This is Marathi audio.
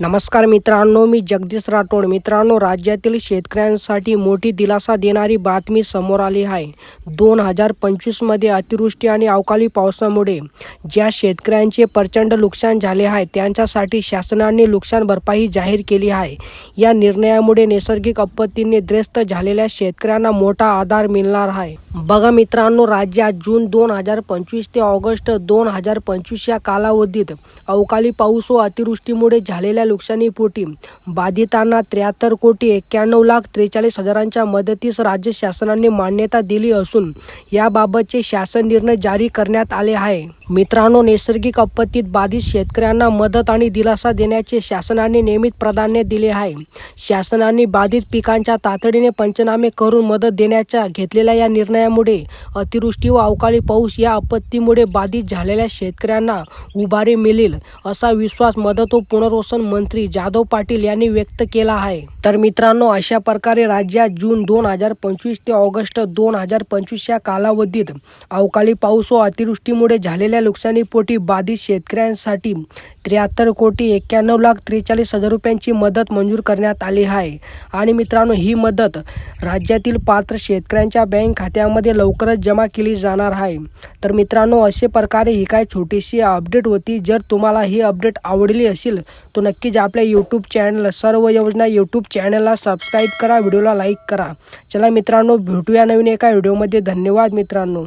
नमस्कार मित्रांनो मी जगदीश राठोड. मित्रांनो राज्यातील शेतकऱ्यांसाठी मोठी दिलासा देणारी बातमी समोर आली आहे. दोन हजार पंचवीसमध्ये अतिवृष्टी आणि अवकाळी पावसामुळे ज्या शेतकऱ्यांचे प्रचंड नुकसान झाले आहे त्यांच्यासाठी शासनाने नुकसान भरपाई जाहीर केली आहे. या निर्णयामुळे नैसर्गिक आपत्तीने ग्रस्त झालेल्या शेतकऱ्यांना मोठा आधार मिळणार आहे. बघा मित्रांनो राज्यात जून दोन हजार पंचवीस ते ऑगस्ट दोन हजार पंचवीस या कालावधीत अवकाळी पाऊस व अतिवृष्टीमुळे झालेल्या नुकसानीपोटी बाधितांना त्र्याहत्तर कोटी एक्क्याण्णव लाख त्रेचाळीस हजारांच्या मदतीस राज्य शासनाने मान्यता दिली असून याबाबतचे शासन निर्णय जारी करण्यात आले आहे. मित्रांनो नैसर्गिक आपत्तीत बाधित शेतकऱ्यांना मदत आणि दिलासा देण्याचे शासनाने नियमित प्राधान्य दिले आहे. शासनाने बाधित पिकांच्या तातडीने पंचनामे करून मदत देण्याच्या घेतलेल्या या निर्णयामुळे अतिवृष्टी व अवकाळी पाऊस या आपत्तीमुळे बाधित झालेल्या शेतकऱ्यांना उभारी मिळेल असा विश्वास मदत व पुनर्वसन मंत्री जाधव पाटील यांनी व्यक्त केला आहे. तर मित्रांनो अशा प्रकारे राज्यात जून दोन हजार पंचवीस ते ऑगस्ट दोन हजार पंचवीस या कालावधीत अवकाळी पाऊस व अतिवृष्टीमुळे झालेल्या नुकसानीपोटी बाधित शेतकऱ्यांसाठी त्र्याहत्तर कोटी एक्क्याण्णव लाख त्रेचाळीस हजार रुपयांची मदत मंजूर करण्यात आली आहे. आणि मित्रांनो ही मदत राज्यातील पात्र शेतकऱ्यांच्या बँक खात्यामध्ये लवकरच जमा केली जाणार आहे. तर मित्रांनो अशा प्रकारे ही काय छोटीशी अपडेट होती. जर तुम्हाला ही अपडेट आवडली असेल तर नक्कीच आपल्या यूट्यूब चॅनल सर्व योजना यूट्यूब चॅनलला सबस्क्राईब करा व्हिडिओला लाईक करा. चला मित्रांनो भेटूया नवीन एका व्हिडिओमध्ये धन्यवाद मित्रांनो.